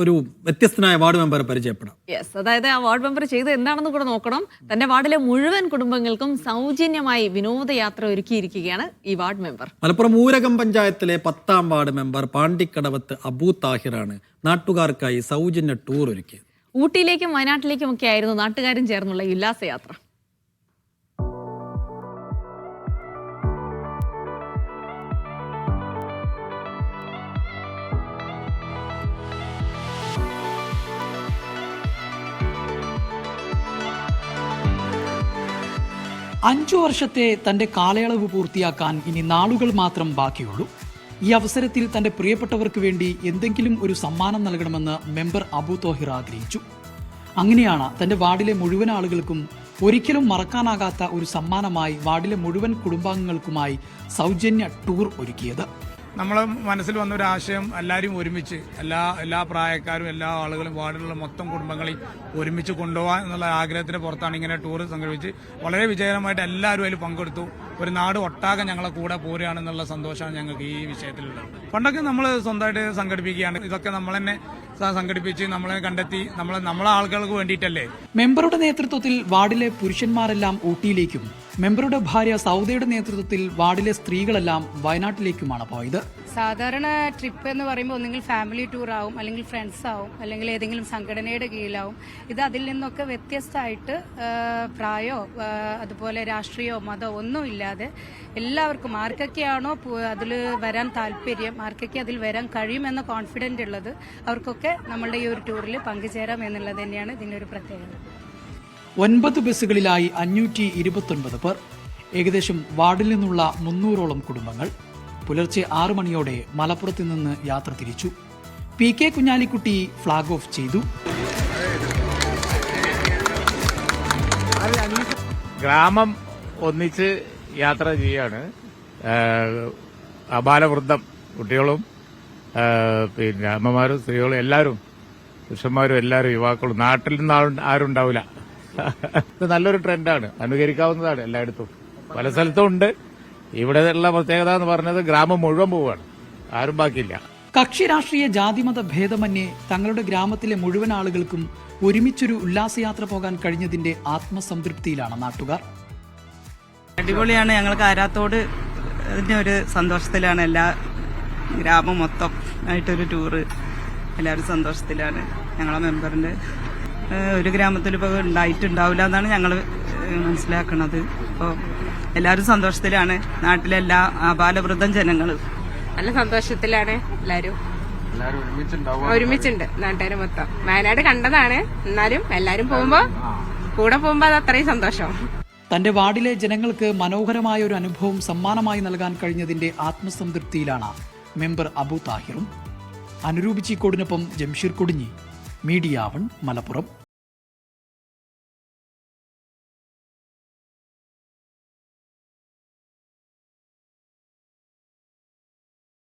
ഒരു വ്യത്യസ്തനായ വാർഡ് മെമ്പറെ പരിചയപ്പെടാം. യെസ് അതായത് ആ വാർഡ് മെമ്പർ ചെയ്ത് എന്താണെന്ന് കൂടെ നോക്കണം. തന്റെ വാർഡിലെ മുഴുവൻ കുടുംബങ്ങൾക്കും സൗജന്യമായി വിനോദയാത്ര ഒരുക്കിയിരിക്കുകയാണ് ഈ വാർഡ് മെമ്പർ. മലപ്പുറം ഊരകം പഞ്ചായത്തിലെ പത്താം വാർഡ് മെമ്പർ പാണ്ടിക്കടവത്ത് അബൂ താഹിറാണ് നാട്ടുകാർക്കായി സൗജന്യ ടൂർ ഒരുക്കിയത്. ഊട്ടിയിലേക്കും വയനാട്ടിലേക്കും ഒക്കെ ആയിരുന്നു നാട്ടുകാരും ചേർന്നുള്ള ഈ ഉല്ലാസയാത്ര. അഞ്ചു വർഷത്തെ തന്റെ കാലയളവ് പൂർത്തിയാക്കാൻ ഇനി നാളുകൾ മാത്രം ബാക്കിയുള്ളൂ. ഈ അവസരത്തിൽ തന്റെ പ്രിയപ്പെട്ടവർക്ക് വേണ്ടി എന്തെങ്കിലും ഒരു സമ്മാനം നൽകണമെന്ന് മെമ്പർ അബു തോഹിർ ആഗ്രഹിച്ചു. അങ്ങനെയാണ് തന്റെ വാർഡിലെ മുഴുവൻ ആളുകൾക്കും ഒരിക്കലും മറക്കാനാകാത്ത ഒരു സമ്മാനമായി വാർഡിലെ മുഴുവൻ കുടുംബാംഗങ്ങൾക്കുമായി സൗജന്യ ടൂർ ഒരുക്കിയത്. നമ്മളെ മനസ്സിൽ വന്ന ഒരു ആശയം എല്ലാവരും ഒരുമിച്ച് എല്ലാ എല്ലാ പ്രായക്കാരും എല്ലാ ആളുകളും വാർഡിലുള്ള മൊത്തം കുടുംബങ്ങളെയും ഒരുമിച്ച് കൊണ്ടുപോകാൻ എന്നുള്ള ആഗ്രഹത്തിന് പുറത്താണ് ഇങ്ങനെ ടൂർ സംഘടിപ്പിച്ച്. വളരെ വിജയകരമായിട്ട് എല്ലാവരും അതിൽ പങ്കെടുത്തു. ഒരു നാട് ഒട്ടാകെ ഞങ്ങളെ കൂടെ പോരുകയാണെന്നുള്ള സന്തോഷമാണ് ഞങ്ങൾക്ക് ഈ വിഷയത്തിലുള്ളത്. പണ്ടൊക്കെ നമ്മൾ സ്വന്തമായിട്ട് സംഘടിപ്പിക്കുകയാണ്. ഇതൊക്കെ നമ്മൾ തന്നെ സംഘടിപ്പിച്ച് നമ്മളെ കണ്ടെത്തി നമ്മളെ നമ്മളെ ആളുകൾക്ക് വേണ്ടിയിട്ടല്ലേ? മെമ്പറുടെ നേതൃത്വത്തിൽ വാർഡിലെ പുരുഷന്മാരെല്ലാം ഊട്ടിയിലേക്കും. മെമ്പറുടെ ഭാര്യ സൗദയുടെ നേതൃത്വത്തിൽ വാർഡിലെ സ്ത്രീകളെല്ലാം വയനാട്ടിലേക്കുമാണ് പോയത്. സാധാരണ ട്രിപ്പ് എന്ന് പറയുമ്പോൾ ഒന്നെങ്കിൽ ഫാമിലി ടൂർ ആവും അല്ലെങ്കിൽ ഫ്രണ്ട്സ് ആവും അല്ലെങ്കിൽ ഏതെങ്കിലും സംഘടനയുടെ കീഴിലാവും. ഇത് അതിൽ നിന്നൊക്കെ വ്യത്യസ്തമായിട്ട് പ്രായോ അതുപോലെ രാഷ്ട്രീയമോ മതമോ ഒന്നും ഇല്ലാതെ എല്ലാവർക്കും ആർക്കൊക്കെയാണോ അതിൽ വരാൻ താല്പര്യം ആർക്കൊക്കെ അതിൽ വരാൻ കഴിയുമെന്ന കോൺഫിഡന്റ് ഉള്ളത് അവർക്കൊക്കെ നമ്മളുടെ ഈ ഒരു ടൂറിൽ പങ്കുചേരാം എന്നുള്ളത് തന്നെയാണ് ഇതിന്റെ ഒരു പ്രത്യേകത. ഒൻപത് ബസ്സുകളിലായി അഞ്ഞൂറ്റി ഇരുപത്തൊൻപത് പേർ ഏകദേശം വാർഡിൽ നിന്നുള്ള മുന്നൂറോളം കുടുംബങ്ങൾ. പുലർച്ചെ ആറ് മണിയോടെ മലപ്പുറത്ത് നിന്ന് യാത്ര തിരിച്ചു. P K Kunhalikutty flag off ചെയ്തു. ഗ്രാമം ഒന്നിച്ച് യാത്ര ചെയ്യാണ്. അപാലവൃദ്ധം കുട്ടികളും പിന്നെ അമ്മമാരും സ്ത്രീകളും എല്ലാവരും പുരുഷന്മാരും എല്ലാവരും യുവാക്കളും. നാട്ടിൽ നിന്ന് ആരും ആരും ഉണ്ടാവില്ല ഇത് നല്ലൊരു ട്രെൻഡാണ്. അനുകരിക്കാവുന്നതാണ് എല്ലായിടത്തും. പല സ്ഥലത്തും ഉണ്ട്. ഇവിടെ ഉള്ള പ്രത്യേകത എന്ന് പറഞ്ഞത് ഗ്രാമം മുഴുവൻ പോവുകയാണ്. ആരും ബാക്കിയില്ല. കക്ഷി രാഷ്ട്രീയ ജാതിമത ഭേദമന്യേ തങ്ങളുടെ ഗ്രാമത്തിലെ മുഴുവൻ ആളുകൾക്കും ഒരുമിച്ചൊരു ഉല്ലാസയാത്ര പോകാൻ കഴിഞ്ഞതിന്റെ ആത്മസംതൃപ്തിയിലാണ് നാട്ടുകാർ. അടിപൊളിയാണ്. ഞങ്ങൾക്ക് ആരാത്തോട് ഒരു സന്തോഷത്തിലാണ്. എല്ലാ ഗ്രാമം മൊത്തം ആയിട്ടൊരു ടൂറ് എല്ലാവരും സന്തോഷത്തിലാണ്. ഞങ്ങളെ മെമ്പറിന്റെ ഒരു ഗ്രാമത്തിൽ ഇപ്പോൾ ഉണ്ടായിട്ടുണ്ടാവില്ല എന്നാണ് ഞങ്ങൾ മനസ്സിലാക്കുന്നത് അപ്പോൾ എല്ലാവരും സന്തോഷത്തിലാണ്. നാട്ടിലെ എല്ലാ ബാലവൃദ്ധം ജനങ്ങളും നല്ല സന്തോഷത്തിലാണ് എല്ലാവരും ഒരുമിച്ചുണ്ട് നാട്ടുകാർ മൊത്തം. വയനാട് കണ്ടതാണ്. എന്നാലും എല്ലാരും പോകുമ്പോ കൂടെ പോകുമ്പോ അത് അത്രയും സന്തോഷം. തന്റെ വാർഡിലെ ജനങ്ങൾക്ക് മനോഹരമായ ഒരു അനുഭവം സമ്മാനമായി നൽകാൻ കഴിഞ്ഞതിന്റെ ആത്മസംതൃപ്തിയിലാണ് മെമ്പർ അബു താഹിറും. അനുരൂപ് ചീക്കോടിനൊപ്പം ജംഷീർ കൊടിഞ്ഞി മീഡിയ വൺ മലപ്പുറം